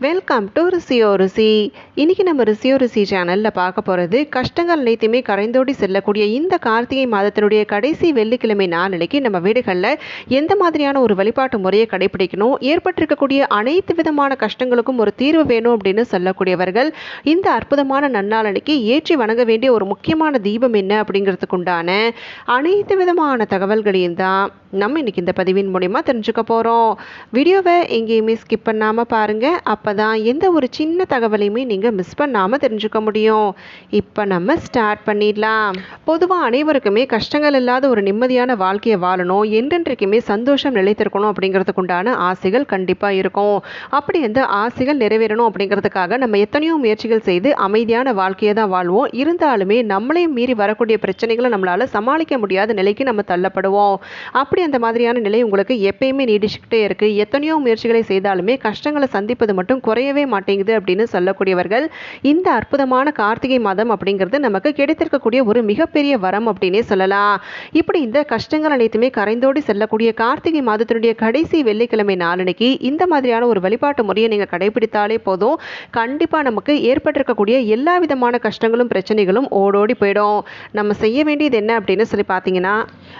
Welcome to ருசியோ ருசி. இன்றைக்கி நம்ம ருசியோ ருசி சேனலில் பார்க்க போகிறது கஷ்டங்கள் அனைத்துமே கரைந்தோடி செல்லக்கூடிய இந்த கார்த்திகை மாதத்தினுடைய கடைசி வெள்ளிக்கிழமை நாளனைக்கு நம்ம வீடுகளில் எந்த மாதிரியான ஒரு வழிபாட்டு முறையை கடைபிடிக்கணும்? ஏற்பட்டிருக்கக்கூடிய அனைத்து விதமான கஷ்டங்களுக்கும் ஒரு தீர்வு வேணும் அப்படின்னு சொல்லக்கூடியவர்கள் இந்த அற்புதமான நன்னாளனைக்கு ஏற்றி வணங்க வேண்டிய ஒரு முக்கியமான தீபம் என்ன அப்படிங்கிறதுக்கு உண்டான அனைத்து விதமான தகவல்களையும் தான் நம்ம இன்னைக்கு இந்த பதிவின் மூலிமா தெரிஞ்சுக்க போகிறோம் வீடியோவை எங்கேயுமே ஸ்கிப் பண்ணாமல் பாருங்கள் அப்போ தான் எந்த ஒரு சின்ன தகவலையுமே நீங்கள் மிஸ் பண்ணாமல் தெரிஞ்சுக்க முடியும். இப்போ நம்ம ஸ்டார்ட் பண்ணிடலாம். பொதுவாக அனைவருக்குமே கஷ்டங்கள் இல்லாத ஒரு நிம்மதியான வாழ்க்கையை வாழணும். என்றென்றைக்குமே சந்தோஷம் நிலைத்திருக்கணும் அப்படிங்கிறதுக்கு உண்டான ஆசைகள் கண்டிப்பாக இருக்கும். அப்படி அந்த ஆசைகள் நிறைவேறணும் அப்படிங்கிறதுக்காக நம்ம எத்தனையோ முயற்சிகள் செய்து அமைதியான வாழ்க்கையை தான் வாழ்வோம். இருந்தாலுமே நம்மளையும் மீறி வரக்கூடிய பிரச்சனைகளை நம்மளால் சமாளிக்க முடியாத நிலைக்கு நம்ம தள்ளப்படுவோம். அப்படி அந்த மாதிரியான நிலை உங்களுக்கு எப்பயுமே நீடிச்சுக்கிட்டே இருக்குது எத்தனையோ முயற்சிகளை செய்தாலுமே கஷ்டங்களை சந்திப்பது மட்டும் குறையவே மாட்டேங்குது அப்படின்னு சொல்லக்கூடியவர்கள் இந்த அற்புதமான கார்த்திகை மாதம் அப்படிங்கிறது நமக்கு கிடைத்திருக்கக்கூடிய ஒரு மிகப்பெரிய வரம் அப்படின்னே சொல்லலாம். இப்படி இந்த கஷ்டங்கள் அனைத்துமே கரைந்தோடி செல்லக்கூடிய கார்த்திகை மாதத்தினுடைய கடைசி வெள்ளிக்கிழமை நாளனைக்கு இந்த மாதிரியான ஒரு வழிபாட்டு முறையை நீங்கள் கடைபிடித்தாலே போதும். கண்டிப்பாக நமக்கு ஏற்பட்டிருக்கக்கூடிய எல்லா விதமான கஷ்டங்களும் பிரச்சனைகளும் ஓடோடி போயிடும். நம்ம செய்ய வேண்டியது என்ன அப்படின்னு சொல்லி பார்த்தீங்கன்னா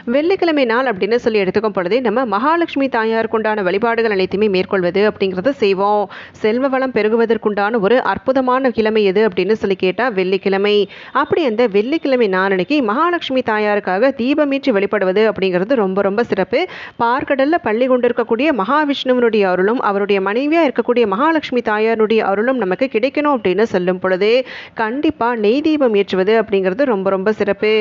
வெள்ளிக்கிழமை நாள் அப்படின்னு சொல்லி எடுத்துக்கும் பொழுதே நம்ம மகாலட்சுமி தாயாருக்கு உண்டான வழிபாடுகள் அனைத்துமே மேற்கொள்வது அப்படிங்கிறத செய்வோம். செல்வ வளம் பெருகுவதற்குண்டான ஒரு அற்புதமான கிழமை எது அப்படின்னு சொல்லி கேட்டால் வெள்ளிக்கிழமை. அப்படி அந்த வெள்ளிக்கிழமை நாளன்னைக்கு மகாலட்சுமி தாயாருக்காக தீபமீற்றி வழிபடுவது அப்படிங்கிறது ரொம்ப ரொம்ப சிறப்பு. பார்க்கடலில் பள்ளி கொண்டிருக்கக்கூடிய மகாவிஷ்ணுவனுடைய அருளும் அவருடைய மனைவியாக இருக்கக்கூடிய மகாலட்சுமி தாயாருடைய அருளும் நமக்கு கிடைக்கணும் அப்படின்னு சொல்லும் பொழுது கண்டிப்பாக நெய் தீபம் ஏற்றுவது அப்படிங்கிறது ரொம்ப ரொம்ப சிறப்பு.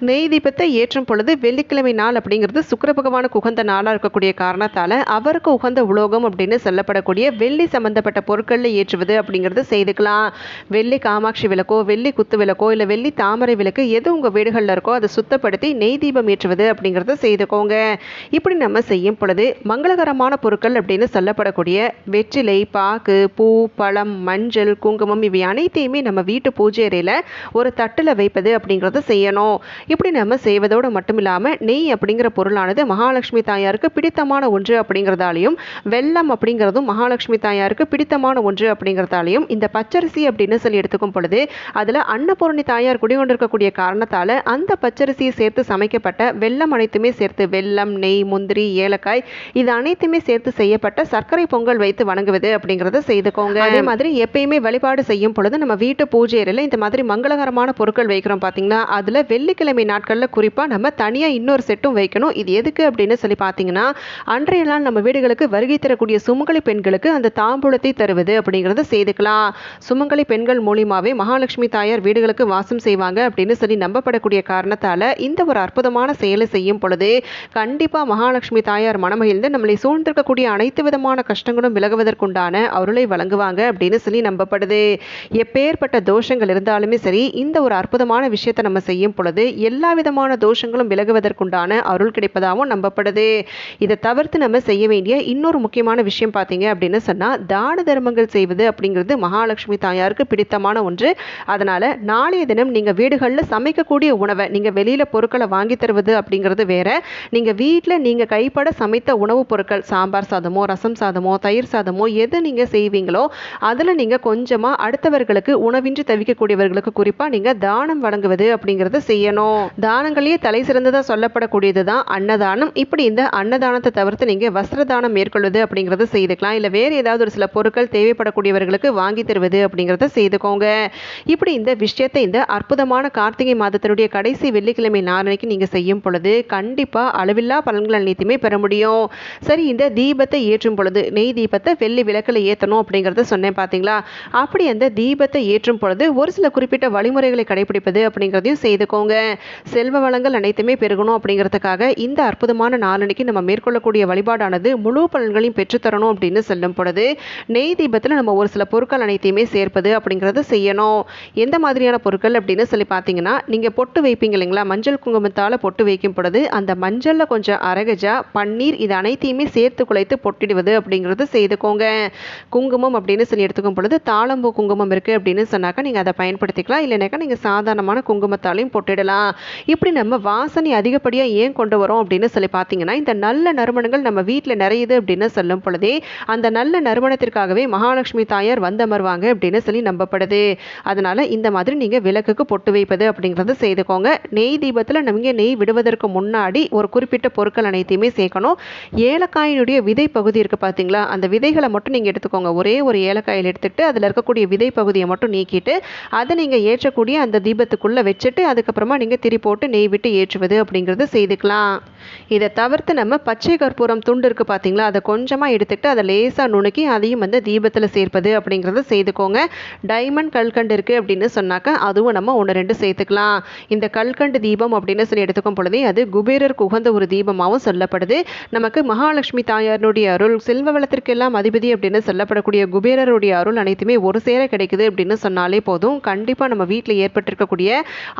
நெய் தீபத்தை ஏற்றும் பொழுது வெள்ளி வெள்ளிக்கிழமை நாள் அப்படிங்கிறது சுக்கர பகவானுக்கு உகந்த நாளாக இருக்கக்கூடிய காரணத்தால் அவருக்கு உகந்த உலோகம் அப்படின்னு சொல்லப்படக்கூடிய வெள்ளி சம்பந்தப்பட்ட பொருட்களில் ஏற்றுவது அப்படிங்கிறது செய்துக்கலாம். வெள்ளி காமாட்சி விளக்கோ வெள்ளி குத்து விளக்கோ இல்லை வெள்ளி தாமரை விளக்கு எது உங்கள் வீடுகளில் இருக்கோ அதை சுத்தப்படுத்தி நெய் தீபம் ஏற்றுவது அப்படிங்கிறத செய்துக்கோங்க. இப்படி நம்ம செய்யும் பொழுது மங்களகரமான பொருட்கள் அப்படின்னு சொல்லப்படக்கூடிய வெற்றிலை பாக்கு பூ பழம் மஞ்சள் குங்குமம் இவை அனைத்தையுமே நம்ம வீட்டு பூஜை அறையில் ஒரு தட்டில் வைப்பது அப்படிங்கிறத செய்யணும். இப்படி நம்ம செய்வதோடு மட்டும் இல்லாமல் நெய் அப்படிங்கிற பொருளானது மகாலட்சுமி தாயாருக்கு பிடித்தமான ஒன்று அப்படிங்கிறதாலையும் வெள்ளம் அப்படிங்கிறதும் மகாலட்சுமி தாயாருக்கு பிடித்தமான ஒன்று அப்படிங்கிறதாலையும் இந்த பச்சரிசி அப்படின்னு சொல்லி எடுத்துக்கும் பொழுது அதில் அன்னபூரணி தாயார் குடிகொண்டிருக்கக்கூடிய காரணத்தால் அந்த பச்சரிசியை சேர்த்து சமைக்கப்பட்ட வெள்ளம் அனைத்துமே சேர்த்து வெள்ளம் நெய் முந்திரி ஏலக்காய் இது அனைத்துமே சேர்த்து செய்யப்பட்ட சர்க்கரை பொங்கல் வைத்து வணங்குவது அப்படிங்கிறத செய்துக்கோங்க. அதே மாதிரி எப்பயுமே வழிபாடு செய்யும் பொழுது நம்ம வீட்டு பூஜை அறையில் இந்த மாதிரி மங்களகரமான பொருட்கள் வைக்கிறோம் பார்த்தீங்கன்னா அதில் வெள்ளிக்கிழமை நாட்களில் குறிப்பாக நம்ம தனியாக இன்னொரு செட்டும் வைக்கணும். இது எதுக்கு அப்படின்னு சொல்லி பார்த்தீங்கன்னா அன்றைய நாள் நம்ம வீடுகளுக்கு வருகை தரக்கூடிய சுமங்கலி பெண்களுக்கு அந்த தாம்பூலத்தை தருவது அப்படிங்கிறத செய்துக்கலாம். சுமங்கலி பெண்கள் மூலியமாகவே மகாலட்சுமி தாயார் வீடுகளுக்கு வாசம் செய்வாங்க அப்படின்னு சொல்லி நம்பப்படக்கூடிய காரணத்தால் இந்த ஒரு அற்புதமான செயலை செய்யும் பொழுது கண்டிப்பாக மகாலட்சுமி தாயார் மனமகிழ்ந்து நம்மளை சூழ்ந்திருக்கக்கூடிய அனைத்து விதமான கஷ்டங்களும் விலகுவதற்குண்டான அருளை வழங்குவாங்க அப்படின்னு சொல்லி நம்பப்படுது. எப்பேற்பட்ட தோஷங்கள் இருந்தாலுமே சரி இந்த ஒரு அற்புதமான விஷயத்தை நம்ம செய்யும் பொழுது எல்லா விதமான தோஷங்களும் விலகுவது விலகுவதற்குண்டான அருள் கிடைப்பதாகவும் நம்பப்படுது. இதை தவிர்த்து நம்ம செய்ய வேண்டிய இன்னொரு முக்கியமான விஷயம் பார்த்தீங்க அப்படின்னு சொன்னால் தான தர்மங்கள் செய்வது அப்படிங்கிறது மகாலட்சுமி தாயாருக்கு பிடித்தமான ஒன்று. அதனால் நாளைய தினம் நீங்கள் வீடுகளில் சமைக்கக்கூடிய உணவை நீங்கள் வெளியில் பொருட்களை வாங்கி தருவது அப்படிங்கிறது வேற. நீங்கள் வீட்டில் நீங்கள் கைப்பட சமைத்த உணவுப் பொருட்கள் சாம்பார் சாதமோ ரசம் சாதமோ தயிர் சாதமோ எது நீங்கள் செய்வீங்களோ அதில் நீங்கள் கொஞ்சமாக அடுத்தவர்களுக்கு உணவின்றி தவிக்கக்கூடியவர்களுக்கு குறிப்பாக நீங்கள் தானம் வழங்குவது அப்படிங்கிறத செய்யணும். தானங்களையே தலை சிறந்ததாக சொல்லப்படக்கூடியது தான் அன்னதானம். இப்படி இந்த அன்னதானத்தை தவிர்த்து நீங்கள் வஸ்திர தானம் மேற்கொள்வது அப்படிங்கிறத செய்துக்கலாம். இல்லை வேறு ஏதாவது ஒரு சில பொருட்கள் தேவைப்படக்கூடியவர்களுக்கு வாங்கி தருவது அப்படிங்கிறத செய்துக்கோங்க. இப்படி இந்த விஷயத்தை இந்த அற்புதமான கார்த்திகை மாதத்தினுடைய கடைசி வெள்ளிக்கிழமை நாளனைக்கு நீங்கள் செய்யும் பொழுது கண்டிப்பாக அளவில்லா பலன்கள் அனைத்துமே பெற முடியும். சரி இந்த தீபத்தை ஏற்றும் பொழுது நெய் தீபத்தை வெள்ளி விளக்கில் ஏற்றணும் அப்படிங்கிறத சொன்னேன் பார்த்தீங்களா அப்படி அந்த தீபத்தை ஏற்றும் பொழுது ஒரு சில குறிப்பிட்ட வழிமுறைகளை கடைபிடிப்பது அப்படிங்கிறதையும் செய்துக்கோங்க. செல்வ வளங்கள் அனைத்துமே பெருகணும் அப்படிங்கிறதுக்காக இந்த அற்புதமான நாளன்னைக்கு நம்ம மேற்கொள்ளக்கூடிய வழிபாடானது முழு பலன்களையும் பெற்றுத்தரணும் அப்படின்னு சொல்லும் பொழுது நெய் தீபத்தில் நம்ம ஒரு சில பொருட்கள் அனைத்தையுமே சேர்ப்பது அப்படிங்கிறத செய்யணும். எந்த மாதிரியான பொருட்கள் அப்படின்னு சொல்லி பார்த்தீங்கன்னா நீங்கள் பொட்டு வைப்பீங்க இல்லைங்களா? மஞ்சள் குங்குமத்தால் பொட்டு வைக்கும் பொழுது அந்த மஞ்சளில் கொஞ்சம் அரகஜா பன்னீர் இது அனைத்தையுமே சேர்த்து குலைத்து பொட்டிடுவது அப்படிங்கிறது செய்துக்கோங்க. குங்குமம் அப்படின்னு சொல்லி எடுத்துக்கும் பொழுது தாளம்பூ குங்குமம் இருக்குது அப்படின்னு சொன்னாக்கா நீங்கள் அதை பயன்படுத்திக்கலாம். இல்லைனாக்கா நீங்கள் சாதாரணமான குங்குமத்தாலையும் பொட்டிடலாம். இப்படி நம்ம வாசனை அதிகப்படியாக ஏன் கொண்டு வரோம் அப்படின்னு சொல்லி பார்த்தீங்கன்னா இந்த நல்ல நறுமணங்கள் நம்ம வீட்டில் நிறையுது அப்படின்னு சொல்லும் பொழுதே அந்த நல்ல நறுமணத்திற்காகவே மகாலட்சுமி தாயார் வந்தமர்வாங்க அப்படின்னு சொல்லி நம்பப்படுது. அதனால் இந்த மாதிரி நீங்கள் விளக்குக்கு பொட்டு வைப்பது அப்படிங்கிறத செய்துக்கோங்க. நெய் தீபத்தில் நீங்கள் நெய் விடுவதற்கு முன்னாடி ஒரு குறிப்பிட்ட பொருட்கள் அனைத்தையுமே சேர்க்கணும். ஏலக்காயினுடைய விதை பகுதி இருக்குது பார்த்தீங்களா? அந்த விதைகளை மட்டும் நீங்கள் எடுத்துக்கோங்க. ஒரே ஒரு ஏலக்காயில் எடுத்துகிட்டு அதில் இருக்கக்கூடிய விதை பகுதியை மட்டும் நீக்கிட்டு அதை நீங்கள் ஏற்றக்கூடிய அந்த தீபத்துக்குள்ளே வச்சுட்டு அதுக்கப்புறமா நீங்கள் திரி போட்டு நெய் விட்டு ஏற்றுவது அப்படிங்கிறது செய்துக்கலாம். இதை தவிர்த்து நம்ம பச்சை கற்பூரம் துண்டு இருக்குது பார்த்தீங்களா அதை கொஞ்சமாக எடுத்துக்கிட்டு அதை லேசாக நுணுக்கி அதையும் வந்து தீபத்தில் சேர்ப்பது அப்படிங்கிறத செய்துக்கோங்க. டைமண்ட் கல்கண்டு இருக்குது அப்படின்னு சொன்னாக்கா அதுவும் நம்ம ஒன்று ரெண்டு சேர்த்துக்கலாம். இந்த கல்கண்டு தீபம் அப்படின்னு சொல்லி எடுத்துக்கும் பொழுதே அது குபேரருக்கு உகந்த ஒரு தீபமாகவும் சொல்லப்படுது. நமக்கு மகாலட்சுமி தாயாருடைய அருள் செல்வ வளத்திற்கெல்லாம் அதிபதி அப்படின்னு சொல்லப்படக்கூடிய குபேரருடைய அருள் அனைத்துமே ஒரு சேர கிடைக்குது அப்படின்னு சொன்னாலே போதும். கண்டிப்பாக நம்ம வீட்டில் ஏற்பட்டிருக்கக்கூடிய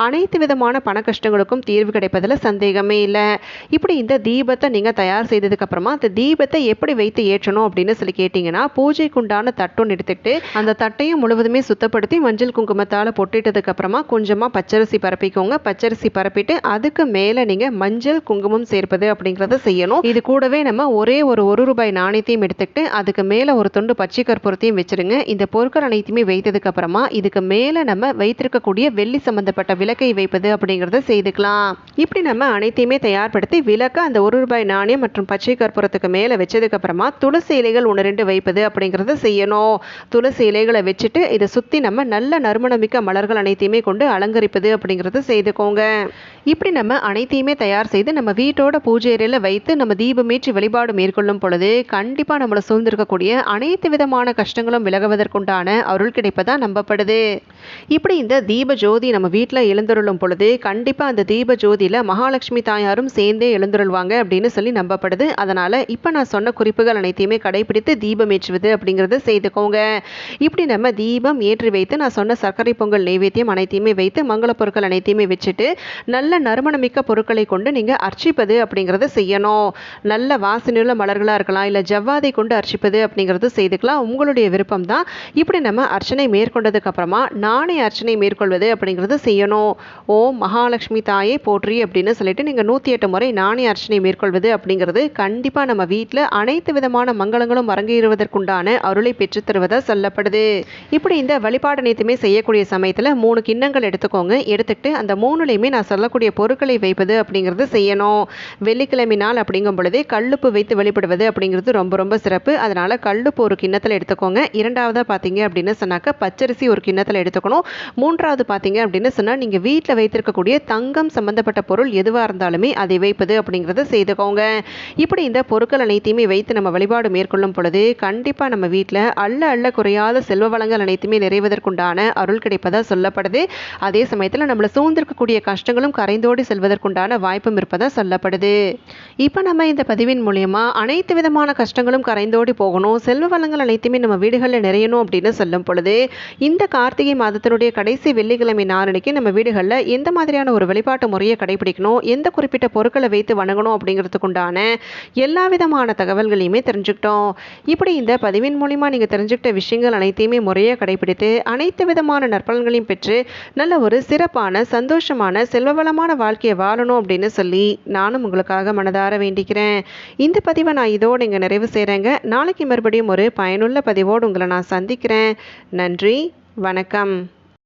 அனைத்து விதமான பண கஷ்டங்களுக்கும் தீர்வு கிடைப்பதில் சந்தேகமே இல்லை. இப்படி இந்த தீபத்தை நீங்கள் தயார் செய்ததுக்கு அப்புறமா அந்த தீபத்தை எப்படி வைத்து ஏற்றணும் அப்படின்னு சொல்லி கேட்டிங்கன்னா பூஜைக்குண்டான தட்டும் எடுத்துக்கிட்டு அந்த தட்டையும் முழுவதுமே சுத்தப்படுத்தி மஞ்சள் குங்குமத்தால் பொட்டிட்டதுக்கு அப்புறமா கொஞ்சமாக பச்சரிசி பரப்பிக்கோங்க. பச்சரிசி பரப்பிட்டு அதுக்கு மேலே நீங்கள் மஞ்சள் குங்குமம் சேர்ப்பது அப்படிங்கிறத செய்யணும். இது கூடவே நம்ம ஒரே ஒரு ஒரு ரூபாய் நாணயத்தையும் எடுத்துக்கிட்டு அதுக்கு மேலே ஒரு துண்டு பச்சை கற்பூரத்தையும் வச்சிருங்க. இந்த பொருட்கள் அனைத்துமே வைத்ததுக்கு அப்புறமா இதுக்கு மேலே நம்ம வைத்திருக்கக்கூடிய வெள்ளி சம்பந்தப்பட்ட விளக்கை வைப்பது அப்படிங்கிறத செய்துக்கலாம். இப்படி நம்ம அனைத்தையுமே தயார்படுத்தி விளக்க அந்த ஒரு ரூபாய் நாணயம் மற்றும் பச்சை கற்பூரத்துக்கு மேலே வச்சதுக்கு அப்புறமா துளசி இலைகள் ஒன்று ரெண்டு வைப்பது அப்படிங்கிறத செய்யணும். துளசி இலைகளை வச்சுட்டு இதை சுற்றி நம்ம நல்ல நறுமணமிக்க மலர்கள் அனைத்தையுமே கொண்டு அலங்கரிப்பது அப்படிங்கிறத செய்துக்கோங்க. இப்படி நம்ம அனைத்தையுமே தயார் செய்து நம்ம வீட்டோட பூஜை அறையில் வைத்து நம்ம தீபமேற்றி வழிபாடு மேற்கொள்ளும் பொழுது கண்டிப்பாக நம்மளை சூழ்ந்திருக்கக்கூடிய அனைத்து விதமான கஷ்டங்களும் விலகுவதற்குண்டான அருள் கிடைப்பதாக நம்பப்படுது. இப்படி இந்த தீப ஜோதி நம்ம வீட்டில் எழுந்தருளும் பொழுது கண்டிப்பாக அந்த தீப ஜோதியில் மகா மகாலட்சுமி தாயாரும் சேர்ந்தே எழுந்துருள்வாங்க அப்படின்னு சொல்லி நம்பப்படுது. அதனால் இப்போ நான் சொன்ன குறிப்புகள் அனைத்தையுமே கடைபிடித்து தீபம் ஏற்றுவது அப்படிங்கிறத செய்துக்கோங்க. இப்படி நம்ம தீபம் ஏற்றி வைத்து நான் சொன்ன சர்க்கரை பொங்கல் நைவேத்தியம் அனைத்தையுமே வைத்து மங்கள பொருட்கள் அனைத்தையுமே வச்சுட்டு நல்ல நறுமணமிக்க பொருட்களை கொண்டு நீங்கள் அர்ச்சிப்பது அப்படிங்கிறத செய்யணும். நல்ல வாசனையுள்ள மலர்களாக இருக்கலாம் இல்லை ஜவ்வாதை கொண்டு அர்ச்சிப்பது அப்படிங்கிறது செய்துக்கலாம். உங்களுடைய விருப்பம் தான். இப்படி நம்ம அர்ச்சனை மேற்கொண்டதுக்கு அப்புறமா அர்ச்சனை மேற்கொள்வது அப்படிங்கிறது செய்யணும். ஓம் மகாலட்சுமி தாயே போற்றி அப்படின்னு சொல்லிட்டு நீங்கள் நூற்றி எட்டு முறை நாணய அர்ச்சனை மேற்கொள்வது அப்படிங்கிறது கண்டிப்பாக நம்ம வீட்டில் அனைத்து விதமான மங்களங்களும் அரங்கேறுவதற்குண்டான அருளை பெற்றுத்தருவதாக சொல்லப்படுது. இப்படி இந்த வழிபாடு அனைத்துமே செய்யக்கூடிய சமயத்தில் மூணு கிண்ணங்கள் எடுத்துக்கோங்க. எடுத்துக்கிட்டு அந்த மூணுலையுமே நான் சொல்லக்கூடிய பொருட்களை வைப்பது அப்படிங்கிறது செய்யணும். வெள்ளிக்கிழமை நாள் அப்படிங்கும் பொழுதே கல்லுப்பு வைத்து வழிபடுவது அப்படிங்கிறது ரொம்ப ரொம்ப சிறப்பு. அதனால் கல்லுப்பு ஒரு கிண்ணத்தில் எடுத்துக்கோங்க. இரண்டாவதாக பார்த்தீங்க அப்படின்னு சொன்னாக்க பச்சரிசி ஒரு கிண்ணத்தில் எடுத்துக்கணும். மூன்றாவது பார்த்தீங்க அப்படின்னு சொன்னால் நீங்கள் வீட்டில் வைத்திருக்கக்கூடிய தங்கம் சம்பந்தப்பட்ட பொருள் எதுவாக இருந்தாலுமே அதை வைப்பது அப்படிங்கிறத செய்துக்கோங்க. இப்படி இந்த பொருட்கள் அனைத்தையுமே வைத்து நம்ம வழிபாடு மேற்கொள்ளும் பொழுது கண்டிப்பாக நம்ம வீட்டில் அள்ள அள்ள குறையாத செல்வ வளங்கள் அனைத்துமே நிறைவதற்குண்டான அருள் கிடைப்பதாக சொல்லப்படுது. அதே சமயத்தில் நம்மளை சூழ்ந்திருக்கக்கூடிய கஷ்டங்களும் கரைந்தோடி செல்வதற்குண்டான வாய்ப்பும் இருப்பதாக சொல்லப்படுது. இப்போ நம்ம இந்த பதிவின் மூலயமா அனைத்து விதமான கஷ்டங்களும் கரைந்தோடி போகணும் செல்வ வளங்கள் அனைத்துமே நம்ம வீடுகளில் நிறையணும் அப்படின்னு சொல்லும் பொழுது இந்த கார்த்திகை மாதத்தினுடைய கடைசி வெள்ளிக்கிழமை நாளனைக்கு நம்ம வீடுகளில் எந்த மாதிரியான ஒரு வழிபாட்டு முறையை கடைபிடிக்கணும் எந்த குறிப்பிட்ட பொருட்களை வைத்து வணங்கணும் அப்படிங்கிறதுக்குண்டான எல்லா விதமான தகவல்களையுமே தெரிஞ்சுக்கிட்டோம். இப்படி இந்த பதிவின் மூலிமா நீங்கள் தெரிஞ்சுக்கிட்ட விஷயங்கள் அனைத்தையுமே முறையாக கடைபிடித்து அனைத்து விதமான நற்பலன்களையும் பெற்று நல்ல ஒரு சிறப்பான சந்தோஷமான செல்வவளமான வாழ்க்கையை வாழணும் அப்படின்னு சொல்லி நானும் உங்களுக்காக மனதார வேண்டிக்கிறேன். இந்த பதிவை நான் இதோடு இங்கே நிறைவு செய்கிறேங்க நாளைக்கு மறுபடியும் ஒரு பயனுள்ள பதிவோடு உங்களை நான் சந்திக்கிறேன். நன்றி வணக்கம்.